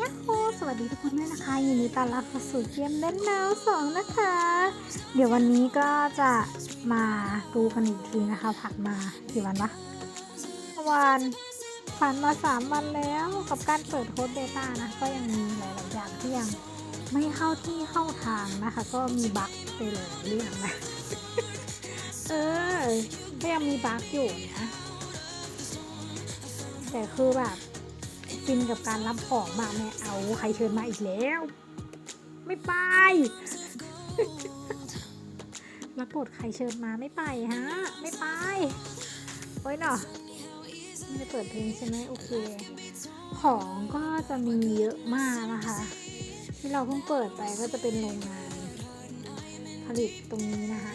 ยัโฮสวัสดีทุกคนด้วยนะคะ ยินดีต้อนรับเข้าสู่เกมเล่นนาวสองนะคะ เดี๋ยววันนี้ก็จะมาดูกันอีกทีนะคะ ผัดมากี่วันวะวันผ่านมาสามวันแล้วกับการเปิดโค้ดเบต้านะ ก็ยังมีหลายๆอย่างที่ยังไม่เข้าที่เข้าทางนะคะ ก็มีบั๊กไปเลยเรื่องนะเออก็ยังมีบั๊กอยู่นะแต่คือแบบ ฟินกับการรับของมากแม่เอาใครเชิญมาอีกแล้ว ไม่ไปรับบทใครเชิญมาไม่ไปฮะ ไม่ไปโอ้ยเนาะไม่ได้เปิดเพลงใช่ไหมโอเค ของก็จะมีเยอะมากนะคะ ที่เราเพิ่งเปิดไปก็จะเป็นโรงงาน ผลิตตรงนี้นะคะ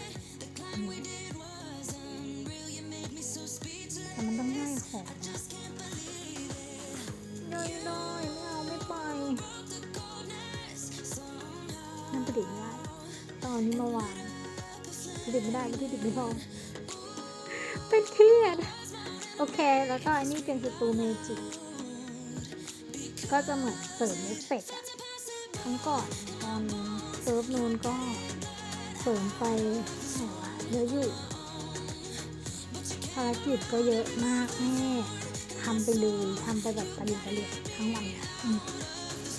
องเอานี้มาวางประดิษฐ์ไม่ได้ประดิษฐ์ไม่พอเป็นเครียด โอเค แล้วก็อันนี้เป็นสตูเมจิก ก็จะเหมือนเสริมเอฟเฟกต์อะทั้งก่อนตอนเซิร์ฟนูนก็เสริมไปเยอะอยู่ภารกิจก็เยอะมากแม่ทำไปเลยทำไปแบบปริปริทั้งวันเนี่ยอืม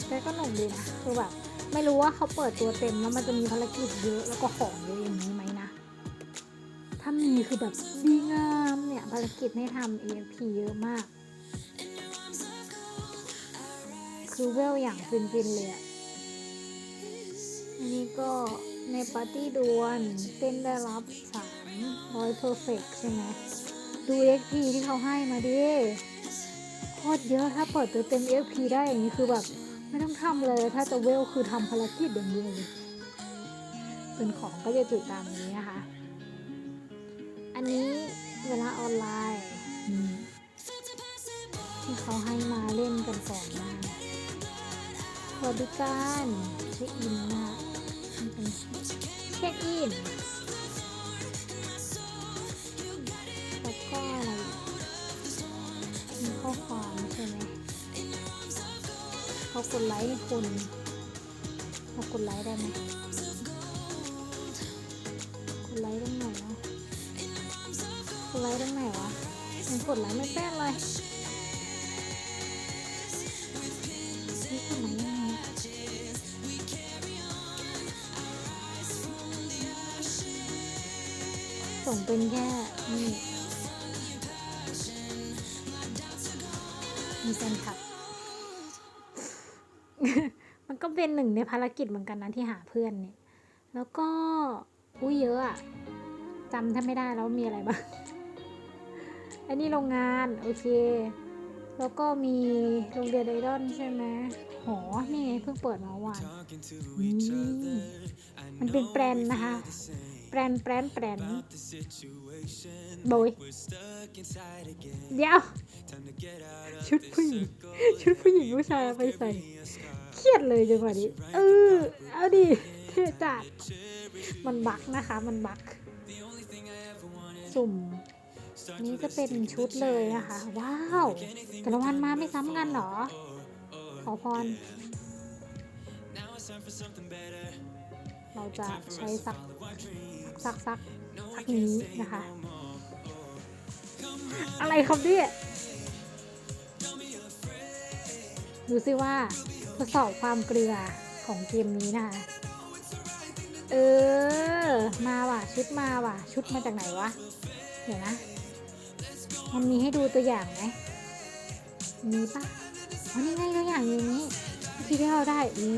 แต่ก็หนุกดีนะคือแบบ ไม่รู้ว่าเขาเปิดตัวเต็มแล้วมันจะมีภารกิจเยอะแล้วก็ของเยอะอย่างนี้ไหมนะ ถ้ามีคือแบบดีงามเนี่ยภารกิจให้ทำ EFP เยอะมาก คือเวลอย่างฟินๆเลยอะอันนี้ก็ในปาร์ตี้ดวนเต้นได้รับสามร้อยเพอร์เฟกใช่ไหมดู XP ที่เขาให้มาดิโคตรเยอะถ้าเปิดตัวเต็ม XP ได้อย่างนี้คือแบบ ไม่ต้องทำเลย ถ้าจะเวลคือทำภารกิจอย่างเดียวเลยส่วนของก็จะจุดตามนี้นะคะ อันนี้เวลาออนไลน์ที่เขาให้มาเล่นกันก่อนหนะบริการเช็คอินนะมันเป็นเช็คอิน กดไลค์ให้คุณเรากดไลค์ได้ไหมกดไลค์ตรงไหนวะกดไลค์ตรงไหนวะมันกดไลค์ไม่เป็นเลยนี่กดไลค์ยังไงส่งเป็นแค่นี่มีแฟนคลับ เป็นหนึ่งในภารกิจเหมือนกันนะที่หาเพื่อนเนี่ย แล้วก็อุ้ยเยอะอะจำแทบไม่ได้แล้วมีอะไรบ้าง อันนี้โรงงานโอเค แล้วก็มีโรงเรียนไอดอลใช่ไหมหอ นี่ไงเพิ่งเปิดมาเมื่อวานนี่มันเป็นแบรนนะคะแบรนแบรนแบรนโบยเดี๋ยว ชุดผู้หญิง ชุดผู้หญิงผู้ชายไปใส่ เครียดเลยจังหวะนี้เออเอาดิเทจัดมันบักนะคะ มันบักสุ่มนี่จะเป็นชุดเลยนะคะ ว้าวแต่ละวันมาไม่ซ้ำกันหรอ ขอพร เราจะใช้สักสักสักสักนี้นะคะ อะไรครับเนี่ยดูซิว่า ทดสอบความเกลือของเกมนี้นะคะ เออ มาว่ะ ชุดมาว่ะ ชุดมาจากไหนวะ เดี๋ยวนะ มันมีให้ดูตัวอย่างไหมมีปะอ๋อนี่ไงตัวอย่างอย่างนี้ที่ที่เราได้ อู้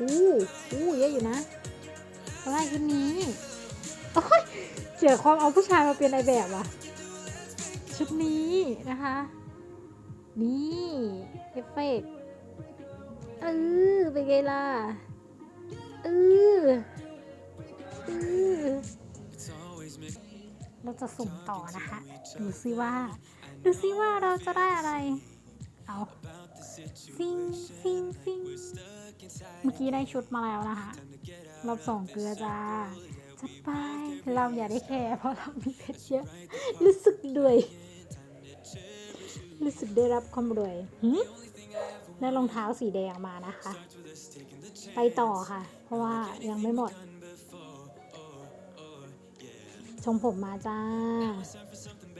อู้ อู้เยอะอยู่นะเราได้ชุดนี้ โอ้ยเจอความเอาผู้ชายมาเป็นในแบบว่ะ ชุดนี้นะคะ นี่เอฟเฟกต์ เออเป็นไงล่ะเออเออเราจะสุ่มต่อนะคะ ดูซิว่า ดูซิว่าเราจะได้อะไร เอาฟิงฟิงฟิงเมื่อกี้ได้ชุดมาแล้วนะคะรอบสองเกลือจ้าจัดไปเราอย่าได้แคร์เพราะเรามีเพชรเยอะรู้สึกด้วยรู้สึกได้รับความรวยหืม ได้รองเท้าสีแดงมานะคะ ไปต่อค่ะ เพราะว่ายังไม่หมด ชงผมมาจ้า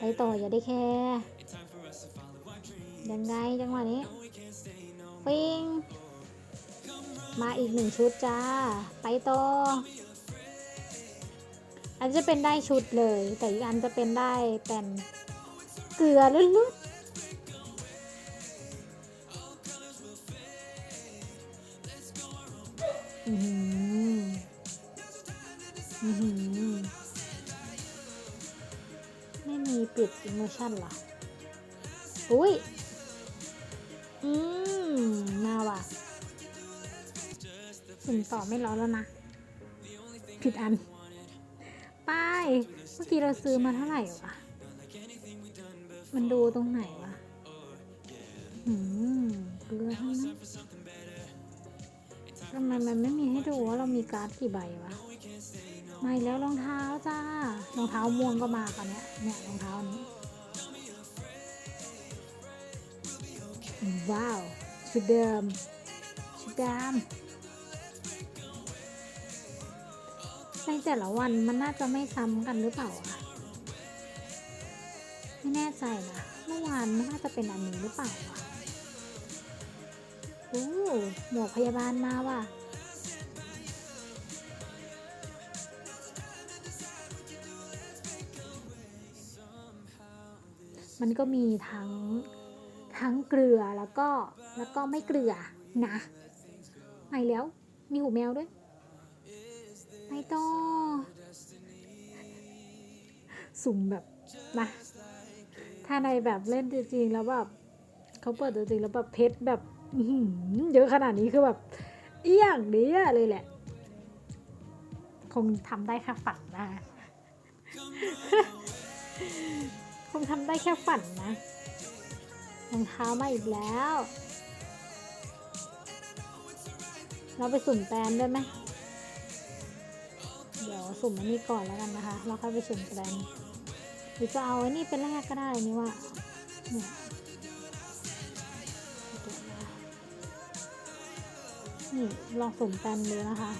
ไปต่ออย่าได้แค่ยังไงจังหวะนี้ฟิงมาอีกหนึ่งชุดจ้า ไปต่อ อันจะเป็นได้ชุดเลย แต่อีกอันจะเป็นได้เป็นเกลือลึกๆ อื้อหืออื้อหือไม่มีปิดอิมเมชั่นเหรอ อุ้ย อืมน่าว่ะสุ่มต่อไม่ร้อนแล้วนะ ผิดอันไปเมื่อกี้เราซื้อมาเท่าไหร่วะ มันดูตรงไหนวะ มมันไม่มีให้ดูว่าเรามีการ์ดกี่ใบวะมาแล้วรองเท้าจ้ารองเท้าม่วงก็มาตอนเนี้ยเนี่ยรองเท้านี้ ว้าว ชุดเดิม ชุดดำในแต่ละวันมันน่าจะไม่ซ้ำกันหรือเปล่าอะไม่แน่ใจนะเมื่อวานมันน่าจะเป็นอันนี้หรือเปล่าวะโอ้หมวกพยาบาลมาว่ะ มันก็มีทั้งทั้งเกลือแล้วก็แล้วก็ไม่เกลือนะไปแล้วมีหูแมวด้วยไปต่อสุ่มแบบนะถ้าในแบบเล่นจริงๆแล้วแบบเขาเปิดจริงแล้วแบบเพชรแบบเยอะขนาดนี้คือแบบเอี้ยงเนี้ยเลยแหละ คงทำได้แค่ฝันนะ งทำได้แค่ฝันนะรองเท้ามาอีกแล้ว เราไปสุ่มแปลนได้ไหมเดี๋ยวสุ่มอันนี้ก่อนแล้วกันนะคะ เราค่อยไปสุ่มแปลนหรือจะเอาอันนี้เป็นแรกก็ได้นี่ว่าเนี่ยนะนี่ลองสุ่มแปลนดูนะคะ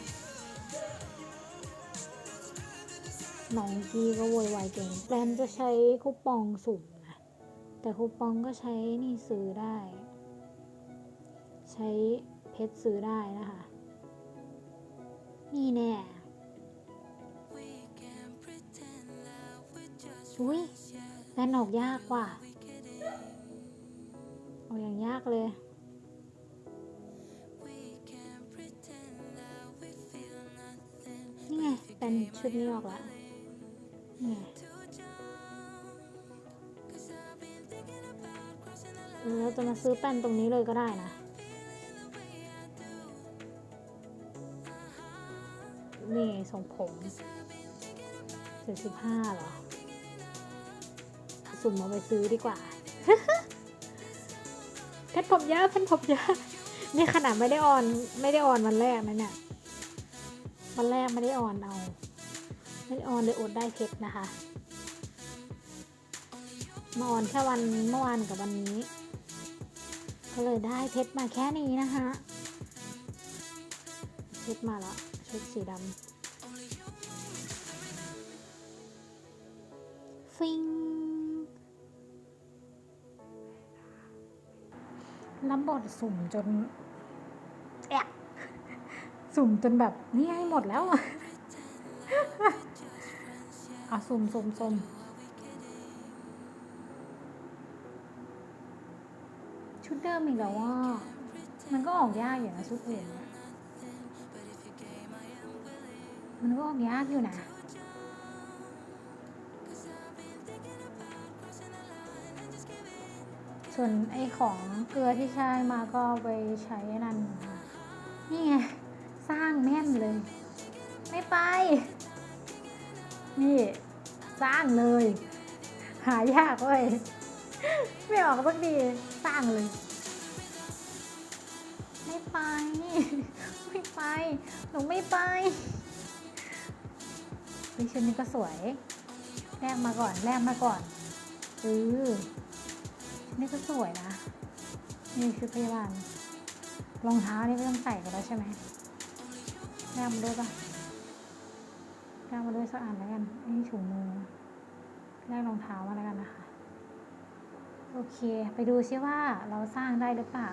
น้องกี้ก็โวยวายเก่งแปลนจะใช้คูปองสุ่มนะแต่คูปองก็ใช้นี่ซื้อได้ ใช้เพชรซื้อได้นะคะ นี่แน่อุ้ยแลนออกยากกว่ะออกอย่างยากเลยนี่ไงเป็นชุดนี้ออกละนี่ไง เราจะมาซื้อแป้นตรงนี้เลยก็ได้นะ นี่ทรงผมเจ็ดสิบห้าหรอ สุ่มเอาไปซื้อดีกว่าเพชรผมเยอะเพชรผมเยอะนี่ขนาดไม่ได้ออน ไม่ได้ออนวันแรกนะเนี่ยวันแรกไม่ได้ออนเอา ไม่ออนเลยอดได้เพชรนะคะ มาออนแค่วันเมื่อวานกับวันนี้ ก็เลยได้เพชรมาแค่นี้นะคะเพชรมาแล้วชุดสีดำฟิงรับบทสุ่มจนแอะสุ่มจนแบบนี่ให้หมดแล้วะสุ่มสุ่มสุ่มชุดเดิมอีกแล้วว่า มันก็ออกยากอยู่นะชุดอื่นเนี่ยมันก็ออกยากอยู่นะส่วนไอ้ของเกลือที่ใช้มาก็ไปใช้นั่น นี่ไง สร้างแน่นเลย ไม่ไป นี่ สร้างเลย หายากเว้ย ไม่ออกสักทีสร้างเลย ไม่ไป ไม่ไป หนูไม่ไปวิชุดนี้ก็สวย แลกมาก่อน แลกมาก่อนเออชุดนี้ก็สวยนะ นี่คือพยาบาลรองเท้านี่ไม่ต้องใส่กันแล้วใช่ไหมแลกมาด้วยปะ แลกมาด้วยสักอันแล้วกันนี่ถุงมือแลกรองเท้ามาแล้วกันนะคะ โอเค ไปดูซิว่าเราสร้างได้หรือเปล่า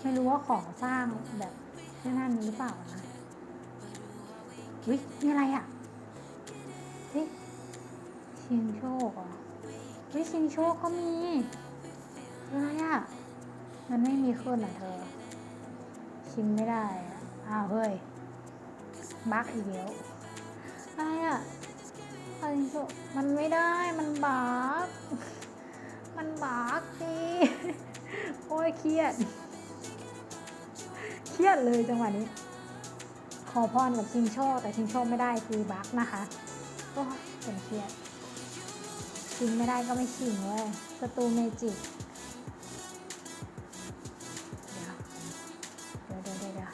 ไม่รู้ว่าของสร้างแบบที่นั่นหรือเปล่านะวินี่อะไรอะเฮ้ยชิงโชคเหรอะเฮ้ยชิงโชคก็มีอะไรอะ มันไม่มีขึ้นอะเธอ ชิงไม่ได้อะอ้าวเฮ้ยบั๊กอีกแล้ว อะไรอะอะไรมันไม่ได้ มันบักมันบักสิโอ้ยเครียด เครียดเลยจังหวะนี้ ขอพรกับชิงโชคแต่ชิงโชคไม่ได้คือบักนะคะโอ้ยเป็นเครียดชิงไม่ได้ก็ไม่ชิงเว้ยประตูเมจิกเดี๋ยวเดี๋ยวเดี๋ยว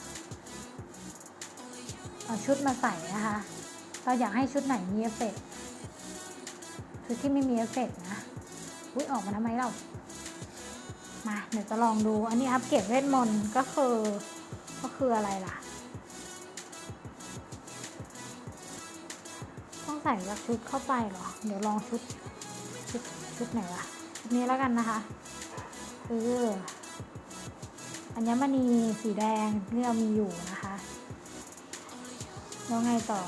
เอาชุดมาใส่นะคะ เราอยากให้ชุดไหนมีเอฟเฟกต์ชุดที่ไม่มีเอฟเฟกต์นะอุ้ยออกมาทำไมเรามาเดี๋ยวจะลองดูอันนี้อัปเกรดเวทมนต์ก็คือก็คืออะไรล่ะ ต้องใส่แบบชุดเข้าไปเหรอ เดี๋ยวลองชุดชุดชุดไหนวะชุดนี้แล้วกันนะคะเอออัญมณีสีแดงที่เรามีอยู่นะคะ แล้วไงต่อ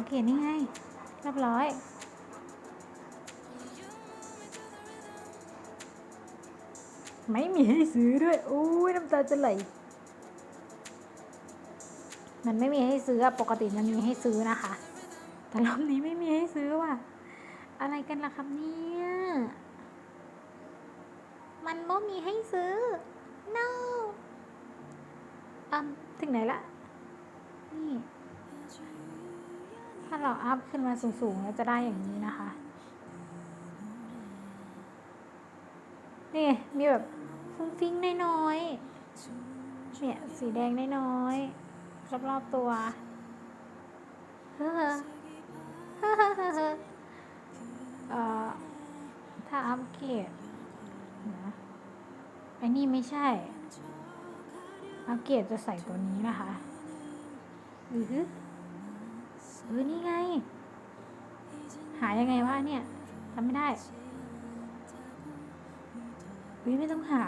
อาเขียนนี่ไงเรียบร้อย ไม่มีให้ซื้อด้วยอุ้ยน้ำตาจะไหล มันไม่มีให้ซื้ออะปกติมันมีให้ซื้อนะคะ แต่รอบนี้ไม่มีให้ซื้อว่ะ อะไรกันล่ะครับเนี่ย มันไม่มีให้ซื้อ no อะถึงไหนละนี่ ถ้าเราอัพขึ้นมาสูงๆแล้วจะได้อย่างนี้นะคะ นี่มีแบบฟุ้งฟิ้งน้อยๆเนี่ยสีแดงน้อยๆรอบๆตัวเฮ้อเฮ้อเฮ้อเฮ้อเอ่อถ้าอัพเกรดนะไอ้นี่ไม่ใช่ อัพเกรดจะใส่ตัวนี้นะคะอือฮึ ออนี่ไง หายังไงวะเนี่ยทำไม่ได้เฮ้ยไม่ต้องหา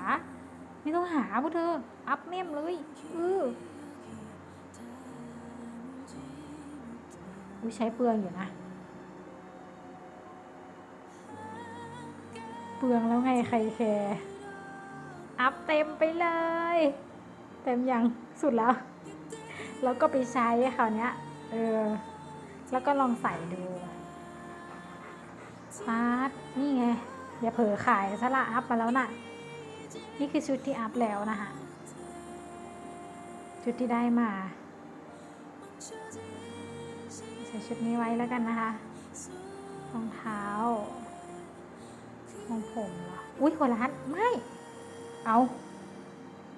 ไม่ต้องหาพวกเธอ อัพเมมเลยเอออุ้ใช้เปลืองอยู่นะ เปลืองแล้วไงใครแคร์อัพเต็มไปเลย เต็มยังสุดแล้ว แล้วก็ไปใช้คราวเนี้ยเออ แล้วก็ลองใส่ดูฟาร์ดนี่ไง อย่าเผลอขายซะละอัพมาแล้วน่ะ นี่คือชุดที่อัพแล้วนะคะชุดที่ได้มา ใส่ชุดนี้ไว้แล้วกันนะคะรองเท้าของผมเหรอ อุ้ยหัวร้านไม่ เอา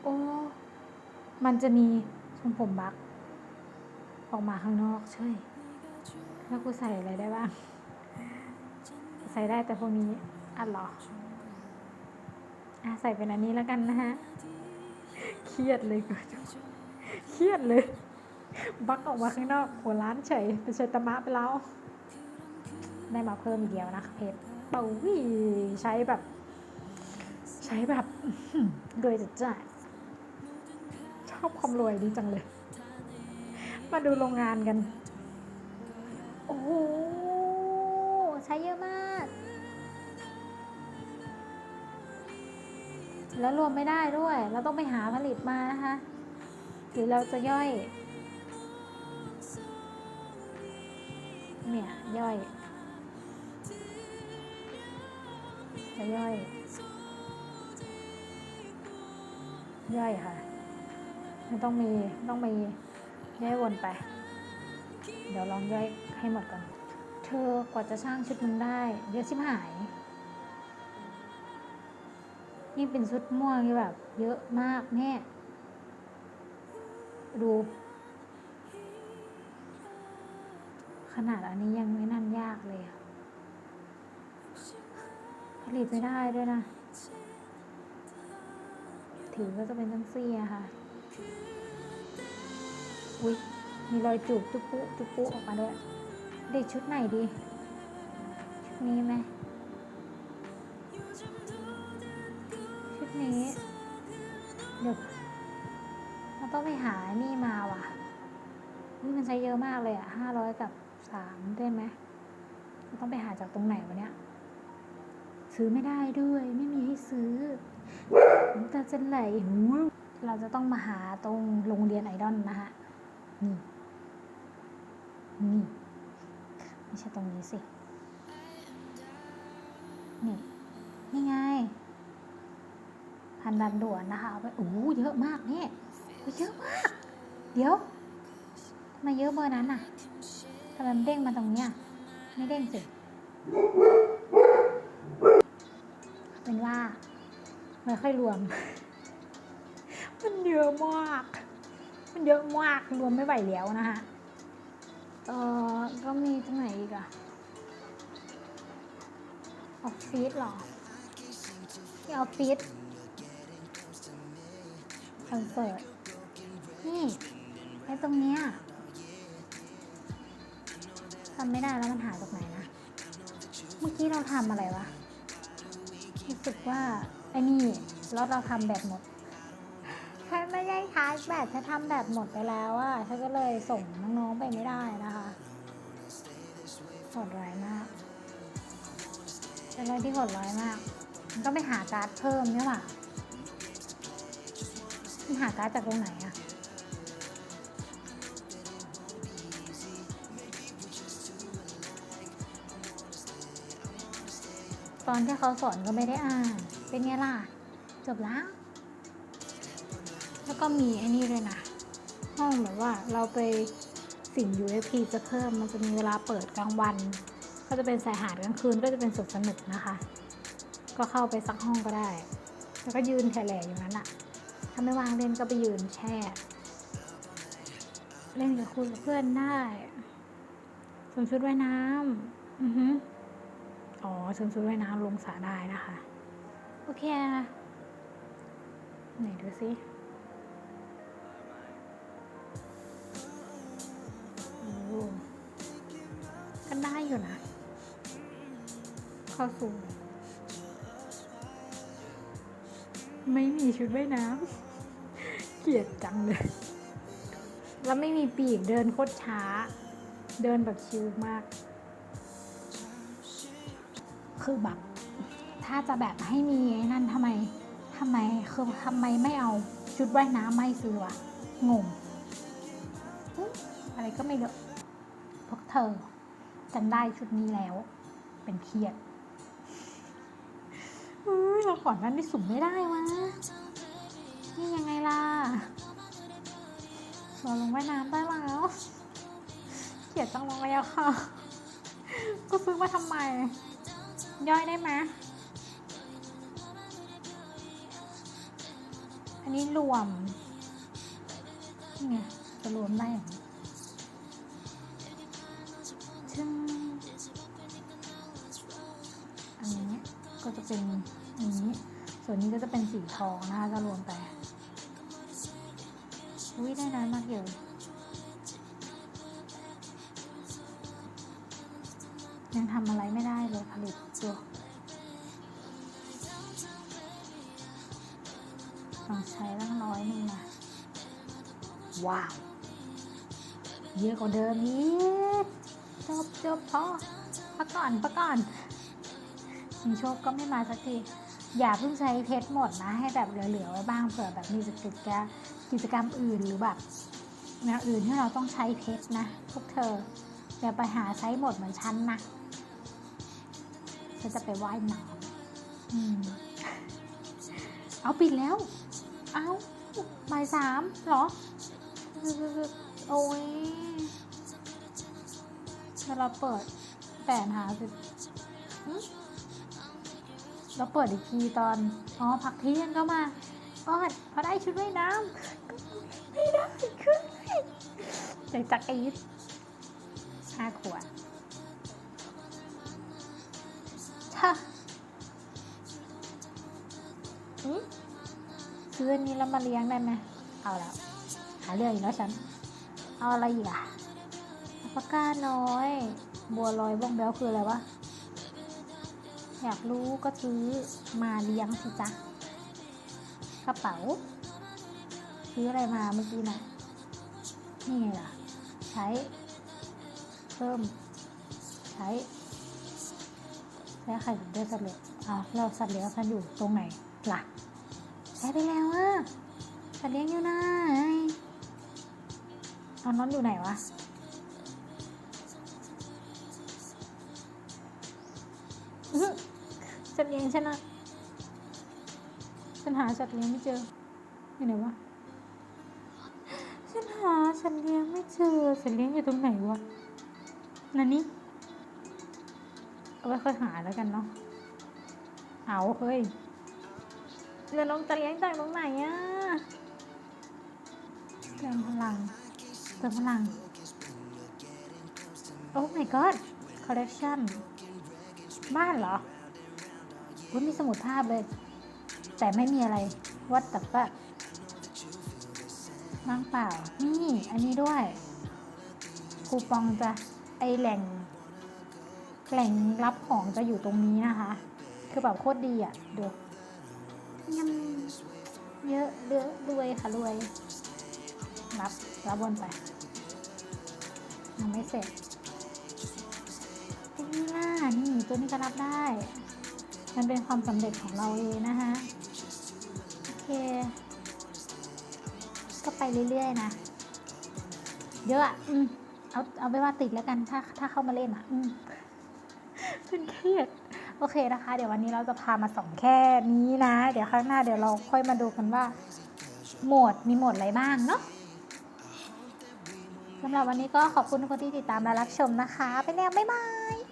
โอ้มันจะมีทรงผมบัก ออกมาข้างนอกใช่ แล้วกูใส่อะไรได้บ้าง ใส่ได้แต่พวกนี้อะหรออะใส่เป็นอันนี้แล้วกันนะฮะ เครียดเลยกูเครียดเลย บักออกมาข้างนอกหัวร้านเฉยเป็นเชยตามะไปแล้ว ได้มาเพิ่มอีกเดียวนะคะเพชรเป่าวิใช้แบบ ใช้แบบรวยจัดจ้าชอบความรวยดีจังเลย มาดูโรงงานกัน อ้โห ใช้เยอะมาก แล้วรวมไม่ได้ด้วย เราต้องไปหาผลิตมานะคะ หรือเราจะย่อย เนี่ย ย่อย จะย่อย ย่อยค่ะมันต้องมี ต้องมี ย่อยวนไป เดี๋ยวลองย่อย ให้หมดก่อน เธอกว่าจะสร้างชุดมึงได้ เยอะชิบหาย นี่เป็นชุดม่วงที่แบบ เยอะมากแน่ดู ขนาดอันนี้ยังไม่นั่นยากเลยอะผลิตไม่ได้ด้วยนะ ถือก็จะเป็นจังซี่อะค่ะ อุ๊ยมีรอยจูบจุปุจุปุออกมาด้วย เด็กชุดไหนดี ชุดนี้ไหมชุดนี้เดี๋ยวเราต้องไปหานี่มาว่ะนี่มันใช้เยอะมากเลยอะห้าร้อยกับสามได้ไหมเราต้องไปหาจากตรงไหนวะเนี่ยซื้อไม่ได้ด้วย ไม่มีให้ซื้อน้ำตาจะไหลหูเราจะต้องมาหาตรงโรงเรียนไอดอลนะฮะ นี่ นี่ ไม่ใช่ตรงนี้สิ นี่ นี่ไง พันดันด่วนนะคะเอาไปโอ้เยอะมากนี่ยเยอะมาก เดี๋ยวทำไมเยอะเบอร์นั้นน่ะทำไมมันเด้งมาตรงเนี้ยไม่เด้งสิ เป็นว่าไม่ค่อยรวม มันเยอะมาก มันเยอะมากรวมไม่ไหวแล้วนะคะ เออก็มีตรงไหนอีกอะออฟฟิศหรอที่ออฟฟิศคอนเสิร์ตนี่ไอ้ตรงเนี้ยทำไม่ได้แล้วมันหายจากไหนนะ เมื่อกี้เราทำอะไรวะ รู้สึกว่าไอ้นี่รถเราทำแบบหมด ชาร์จแบตฉันทำแบบหมดไปแล้วอะฉันก็เลยส่งน้องๆไปไม่ได้นะคะหดร้ายมากเป็นอะไรที่หดร้ายมากมันก็ไปหาการ์ดเพิ่มเนี่ยว่ะมันหาการ์ดจากตรงไหนอะตอนที่เขาสอนก็ไม่ได้อ่าน เป็นไงล่ะ จบแล้ว ก็มีไอ้นี่ด้วยนะ ห้องแบบว่าเราไปสิ่ง UFP จะเพิ่มมันจะมีเวลาเปิดกลางวัน ก็จะเป็นสายหาดกลางคืนก็จะเป็นสวนสนุกนะคะ ก็เข้าไปสักห้องก็ได้ แล้วก็ยืนแถลอยู่นั้นอะถ้าไม่วางเล่นก็ไปยืนแช่ เล่นกับคุยกับเพื่อนได้สวมชุดว่ายน้ำอือฮึอ๋อสวมชุดว่ายน้ำลงสระได้นะคะ โอเคไหนดูสิ เข้าสู่ไม่มีชุดว่ายน้ำเกลียดจังเลย แล้วไม่มีปีกเดินโคตรช้า เดินแบบชิลมาก คือแบบ ถ้าจะแบบให้มีนั่นทำไมทำไมคือทำไมไม่เอาชุดว่ายน้ำไม่ซื้อวะงงอะไรก็ไม่เลอะพวกเธอฉันได้ชุดนี้แล้ว เป็นเครียด เราก่อนั้นได้สุ่มไม่ได้วะ นี่ยังไงล่ะ เราลงว่ายน้ำได้แล้ว เกียดจังเลยอะค่ะ ก็ซื้อมาทำไม ย่อยได้ไหมอันนี้รวม นี่ไงจะรวมได้อย่าง จะเป็นอันนี้ ส่วนนี้ก็จะเป็นสีทองนะคะจะรวมไปอุ้ยได้น้อยมากอยู่ยังทำอะไรไม่ได้เลยผลิตตัวต้องใช้ตั้งร้อยหนึงนะว้าว เยอะกว่าเดิมอีกจบจบพอพักก่อนพักก่อน ชิงโชคก็ไม่มาสักที อย่าเพิ่งใช้เพชรหมดนะ ให้แบบเหลือๆไว้บ้างเผื่อแบบมีกิจกรรมกิจกรรมอื่นหรือแบบแนวอื่นที่เราต้องใช้เพชรนะพวกเธออย่าไปหาใช้หมดเหมือนฉันนะฉันจะไปว่ายน้ำอืมเอาปิดแล้ว เอาบ่ายสามเหรอ โอ้ยเวลาเปิดแปดหาสิ แล้วเปิดอีกทีตอน อ๋อพักเที่ยงก็มาออดพอได้ชุดว่ายน้ำไม่ได้ขึ้นจากจักรยิดห้าขวดชะซื้ออันนี้แล้วมาเลี้ยงได้ไหมเอาแล้ว หาเรื่องอีกแล้วฉัน เอาอะไรอีกอะปากกาน้อย บัวลอยบ้องแบลคืออะไรวะ อยากรู้ก็ซื้อมาเลี้ยงสิจ๊ะกระเป๋า ซื้ออะไรมาเมื่อกี้นะนี่ไงล่ะ ใช้ เพิ่ม ใช้ใช้ไข่ถึงได้สัตว์เลี้ยงอ้าวเราสัตว์เลี้ยงฉันอยู่ตรงไหนล่ะใช้ไปแล้วอะสัตว์เลี้ยงอยู่ไหนเอาน้องอยู่ไหนวะ สัตว์เลี้ยงฉันะฉันหาสัตว์เลี้ยงไม่เจออยู่ไหนวะฉันหาสัตว์เลี้ยงไม่เจอสัตว์เลี้ยงอยู่ตรงไหนวะนั่นนี่เอาไว้ค่อยหาแล้วกันเนาะเอาเฮ้ยเรือน้องจะเลี้ยงจากตรงไหนอะเติมพลังเติมพลังโอ้ my god collection บ้านเหรอุ้ยมีสมุดภาพเลย แต่ไม่มีอะไร วัดแต่ว่าว่างเปล่า นี่ อันนี้ด้วย คูปองจะไอแหล่ง แหล่งรับของจะอยู่ตรงนี้นะคะ คือแบบโคตรดีอะ ดูยำเยอะเยอะรวยค่ะรวย รับ รับบนไปยังไม่เสร็จนไงล่ะนี่ตัวนี้ก็รับได้ มันเป็นความสำเร็จของเราเองนะคะโอเค ก็ไปเรื่อยๆนะ เยอะอะอืมเอาเอาไปว่าติดแล้วกันถ้าถ้าเข้ามาเล่นอะ อืมเป็นเครียดโอเคนะคะ เดี๋ยววันนี้เราจะพามาส่องแค่นี้นะ เดี๋ยวข้างหน้าเดี๋ยวเราค่อยมาดูกันว่า โหมดมีโหมดอะไรบ้างเนาะสำหรับวันนี้ก็ขอบคุณทุกคนที่ติดตามและรับชมนะคะ ไปแล้วบ๊ายบาย